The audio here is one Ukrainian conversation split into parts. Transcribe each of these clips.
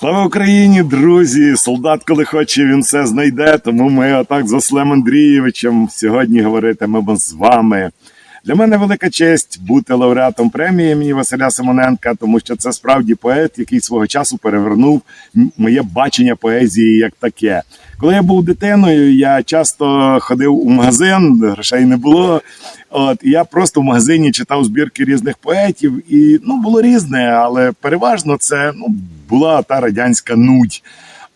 Слава Україні, друзі! Солдат, коли хоче, він все знайде. Тому ми отак з Ослем Андрійовичем сьогодні говоритимемо з вами. Для мене велика честь бути лауреатом премії імені Василя Симоненка, тому що це справді поет, який свого часу перевернув моє бачення поезії як таке. Коли я був дитиною, я часто ходив у магазин, грошей не було. От і я просто в магазині читав збірки різних поетів, і ну було різне, але переважно це ну була та радянська нудь.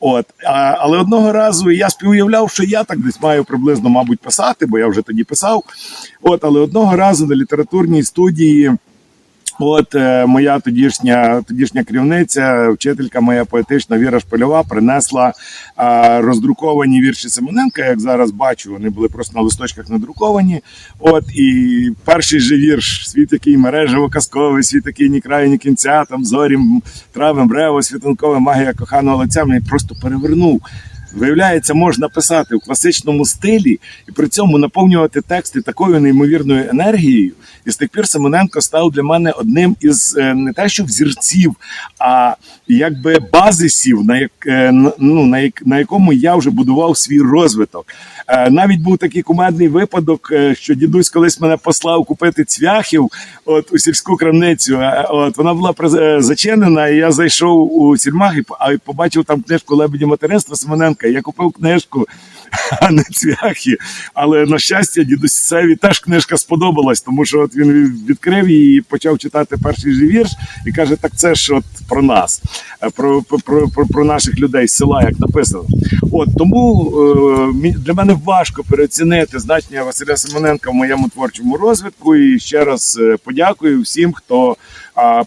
От, а, але одного разу я співуявляв, що я так десь маю приблизно, мабуть, писати, бо я вже тоді писав. От, але одного разу на літературній студії. От е, моя тодішня тодішня керівниця, вчителька моя поетична Віра Шпильова принесла е, роздруковані вірші Симоненка. Як зараз бачу, вони були просто на листочках надруковані. От і перший же вірш світ, який мережево казковий, світ, який ні краю, ні кінця, там зорі, м, трави, мрево, світанкова магія коханого лиця. Мене просто перевернув. Виявляється, можна писати в класичному стилі і при цьому наповнювати тексти такою неймовірною енергією. І з тих пір Семененко став для мене одним із е, не те, що взірців, а якби базисів, на як е, ну на як на якому я вже будував свій розвиток. Е, Навіть був такий кумедний випадок, е, що дідусь колись мене послав купити цвяхів от у сільську крамницю. Е, От вона була зачинена, і я зайшов у сільмах і побачив там книжку Лебеді материнства Семененка. Я купив книжку, а не цвяхи. Але на щастя, дідусеві теж книжка сподобалась, тому що от він відкрив її і почав читати перший же вірш і каже: так це ж от про нас, про, про, про, про наших людей з села, як написано. От тому для мене важко переоцінити значення Василя Семененка в моєму творчому розвитку. І ще раз е, подякую всім, хто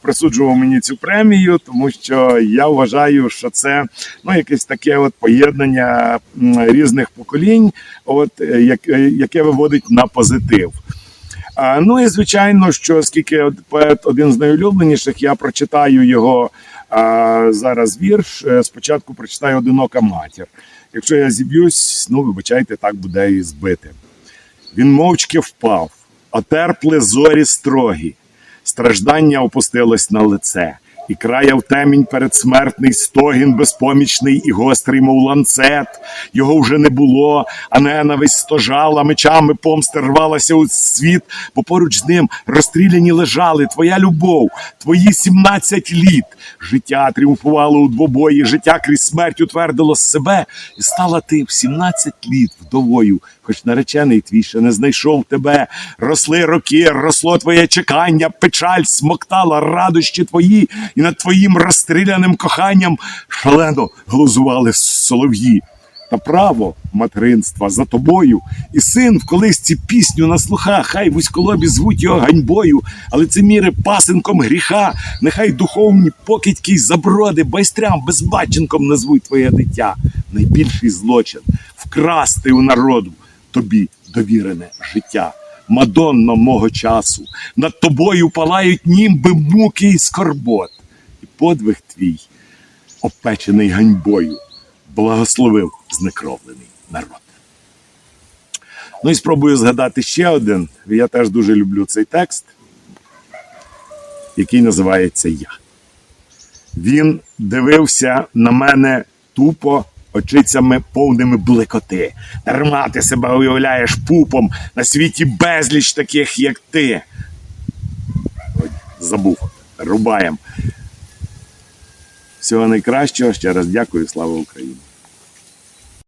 присуджував мені цю премію, тому що я вважаю, що це ну якесь таке от поєднання різних поколінь, от е, е, яке виводить на позитив. Ну і звичайно, що оскільки поет один з найулюбленіших, я прочитаю його зараз вірш. Е, Спочатку прочитаю одинока матір. Якщо я зіб'юсь, ну вибачайте, так буде і збити. Він мовчки впав, отерпли зорі строгі, страждання опустилось на лице, і краяв темінь передсмертний стогін безпомічний і гострий, мов ланцет. Його вже не було, а ненависть стожала, мечами помсти рвалася у світ, бо поруч з ним розстріляні лежали твоя любов, твої сімнадцять літ. Життя тріумфувало у двобої, життя крізь смерть утвердило себе, і стала ти в сімнадцять літ вдовою, хоч наречений твій ще не знайшов тебе. Росли роки, росло твоє чекання, печаль смоктала радощі твої, і над твоїм розстріляним коханням шалено глузували солов'ї. Та право материнства за тобою, і син в колисці пісню на слухах, хай вузьколобі звуть його ганьбою, але це міри пасинком гріха, нехай духовні покидьки й заброди байстрям безбаченком назвуть твоє дитя. Найбільший злочин вкрасти у народу тобі довірене життя. Мадонно мого часу, над тобою палають німби муки і скорбот, подвиг твій, опечений ганьбою, благословив знекровлений народ. Ну і спробую згадати ще один. Я теж дуже люблю цей текст, який називається Я. Він дивився на мене тупо очицями повними блекоти. Дарма ти себе уявляєш пупом на світі безліч таких, як ти. Забув. Рубаєм. Всього найкращого. Ще раз дякую. Слава Україні!